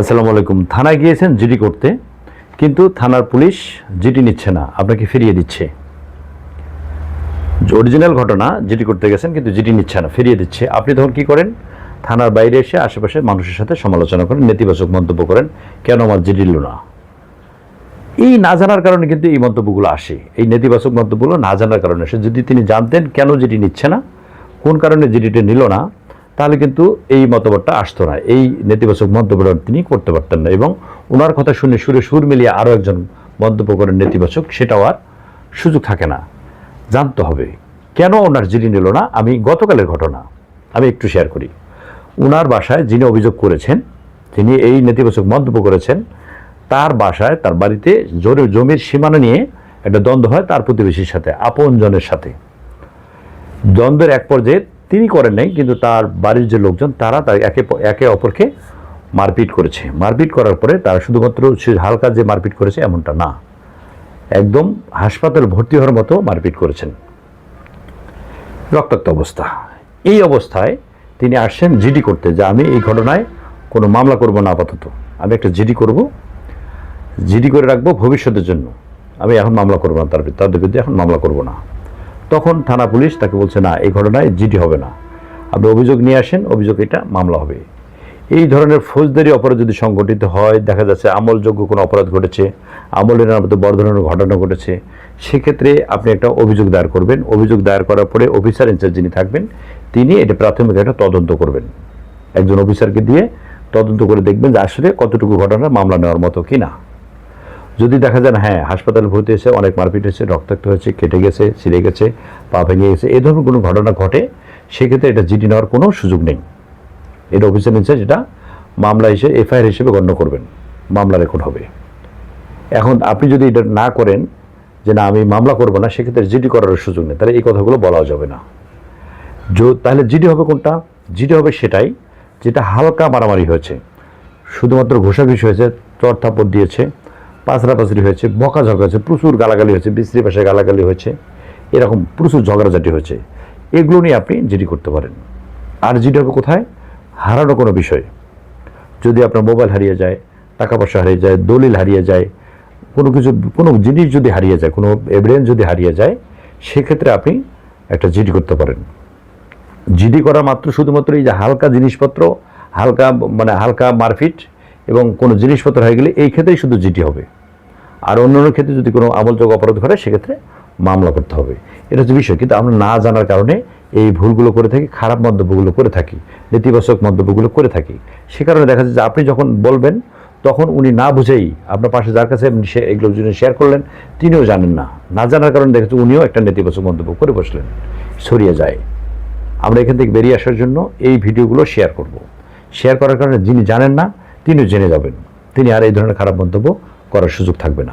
আসসালামু আলাইকুম। থানায় গিয়েছেন জিডি করতে, কিন্তু থানার পুলিশ জিডি নিচ্ছে না, আপনাকে ফিরিয়ে দিচ্ছে। অরিজিনাল ঘটনা, জিডি করতে গেছেন, কিন্তু জিডি নিচ্ছে না, ফিরিয়ে দিচ্ছে। আপনি তখন কি করেন? থানার বাইরে এসে আশেপাশে মানুষের সাথে সমালোচনা করেন, নেতিবাচক মন্তব্য করেন, কেন আমার জিডি নিল না? এই না জানার কারণে কিন্তু এই মন্তব্যগুলো আসে। এই নেতিবাচক মন্তব্যগুলো না জানার কারণে আসে। যদি তিনি জানতেন কেন জিডি নিচ্ছে না, কোন কারণে জিডিটা নিল না তাহলে কিন্তু এই মতবাদটা আসতো না। এই নেতিবাচক মন্তব্যটা তিনি করতে পারতেন না এবং ওনার কথা শুনে সুরে সুর মিলিয়ে আরও একজন মন্তব্য করেন নেতিবাচক, সেটাও আর সুযোগ থাকে না। জানতে হবে, কেন ওনার জিডি নিল না? আমি গতকালের ঘটনা, আমি একটু শেয়ার করি। ওনার বাসায় যিনি অভিযোগ করেছেন তিনি এই নেতিবাচক মন্তব্য করেছেন, তার বাসায়, তার বাড়িতে জোরে জমির সীমানা নিয়ে একটা দ্বন্দ্ব হয় তার প্রতিবেশীর সাথে, আপনজনের সাথে। দ্বন্দ্বের এক পর্যায়ে তিনি করেন নাই, কিন্তু তার বাড়ির যে লোকজন, তারা তার একে একে অপরকে মারপিট করেছে। মারপিট করার পরে তারা শুধুমাত্র সে হালকা যে মারপিট করেছে, এমনটা না। একদম হাসপাতালে ভর্তি হওয়ার মতো মারপিট করেছেন। রক্তাক্ত অবস্থা। এই অবস্থায় তিনি আসছেন জিডি করতে যে আমি এই ঘটনায় কোনো মামলা করব না আপাতত। আমি একটা জিডি করব। জিডি করে রাখব ভবিষ্যতের জন্য। আমি এখন মামলা করব না, তার তাদের বিরুদ্ধে এখন মামলা করব না। তখন থানা পুলিশ তাকে বলছে, না, এই ঘটনায় জিডি হবে না। আপনি অভিযোগ নিয়ে আসেন, অভিযোগ এটা মামলা হবে। এই ধরনের ফৌজদারি অপরাধ যদি সংগঠিত হয়, দেখা যাচ্ছে আমলযোগ্য কোনো অপরাধ ঘটেছে আমলের মতো বড় ধরনের ঘটনা ঘটেছে, সেক্ষেত্রে আপনি একটা অভিযোগ দায়ের করবেন। অভিযোগ দায়ের করার পরে অফিসার ইনচার্জ যিনি থাকবেন, তিনি এটা প্রাথমিক একটা তদন্ত করবেন। একজন অফিসারকে দিয়ে তদন্ত করে দেখবেন যে আসলে কতটুকু ঘটনা মামলা নেওয়ার মতো কি না যদি দেখা যায় হ্যাঁ হাসপাতালে ভর্তি হয়েছে, অনেক মারপিট হয়েছে, রক্তাক্ত হয়েছে, কেটে গেছে, ছিঁড়ে গেছে, পা ভেঙে গেছে এই ধরনের কোনো ঘটনা ঘটে, সেক্ষেত্রে এটা জিডি নেওয়ার কোনো সুযোগ নেই। এটা অফিসার ইনচার্জ যেটা মামলা হিসেবে, এফআইআর হিসেবে গণ্য করবেন। মামলা রেকর্ড হবে। এখন আপনি যদি এটা না করেন, যে না, আমি মামলা করব না, সেক্ষেত্রে জিডি করার সুযোগ নেই। তাহলে এই কথাগুলো বলা যাবে না। তাহলে জিডি হবে কোনটা? জিডি হবে সেটাই, যেটা হালকা মারামারি হয়েছে। শুধুমাত্র ঘোষাঘুষি হয়েছে চর দিয়েছে পাঁচড়াপাচড়ি হয়েছে, বকাঝকা হয়েছে, প্রচুর গালাগালি হয়েছে, বিশ্রী ভাষায় গালাগালি হয়েছে, এরকম প্রচুর ঝগড়াঝাটি হয়েছে। এগুলো নিয়ে আপনি জিডি করতে পারেন। আর জিডি হবে কোথায়? হারানো কোনো বিষয়। যদি আপনার মোবাইল হারিয়ে যায়, টাকা পয়সা হারিয়ে যায়, দলিল হারিয়ে যায়, কোনো কিছু, কোনো জিনিস যদি হারিয়ে যায়, কোনো এভিডেন্স যদি হারিয়ে যায়, সেক্ষেত্রে আপনি একটা জিডি করতে পারেন। জিডি করা মাত্র শুধুমাত্র এই যে হালকা জিনিসপত্র, হালকা মানে হালকা মারপিট এবং কোনো জিনিসপত্র হয়ে গেলে এই ক্ষেত্রেই শুধু জিডি হবে। আর অন্য অন্য ক্ষেত্রে যদি কোনো আমলযোগ্য অপরাধ ঘটে, সেক্ষেত্রে মামলা করতে হবে। এটা হচ্ছে বিষয়। কিন্তু আমরা না জানার কারণে এই ভুলগুলো করে থাকি, খারাপ মন্তব্যগুলো করে থাকি, নেতিবাচক মন্তব্যগুলো করে থাকি। সে কারণে দেখা যাচ্ছে যে আপনি যখন বলবেন, তখন উনি না বুঝেই আপনার পাশে যার কাছে সে এগুলো যিনি শেয়ার করলেন, তিনিও জানেন না। না জানার কারণে দেখা যাচ্ছে উনিও একটা নেতিবাচক মন্তব্য করে বসলেন। ছড়িয়ে যায়। আমরা এখান থেকে বেরিয়ে আসার জন্য এই ভিডিওগুলো শেয়ার করব। শেয়ার করার কারণে যিনি জানেন না, তিনিও জেনে যাবেন। তিনি আর এই ধরনের খারাপ মন্তব্য করার সুযোগ থাকবে না।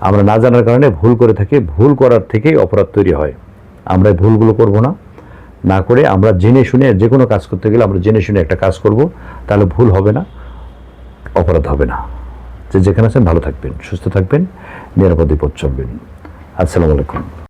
আমরা না জানার কারণে ভুল করে থাকি, ভুল করার থেকেই অপরাধ তৈরি হয়। আমরা ভুলগুলো করব না। না করে আমরা জেনে শুনে যে কোনো কাজ করতে গেলে আমরা জেনে শুনে একটা কাজ করব, তাহলে ভুল হবে না, অপরাধ হবে না। যে যেখানে আছেন ভালো থাকবেন, সুস্থ থাকবেন, নিরাপদে পথ চলবেন। আসসালামু আলাইকুম।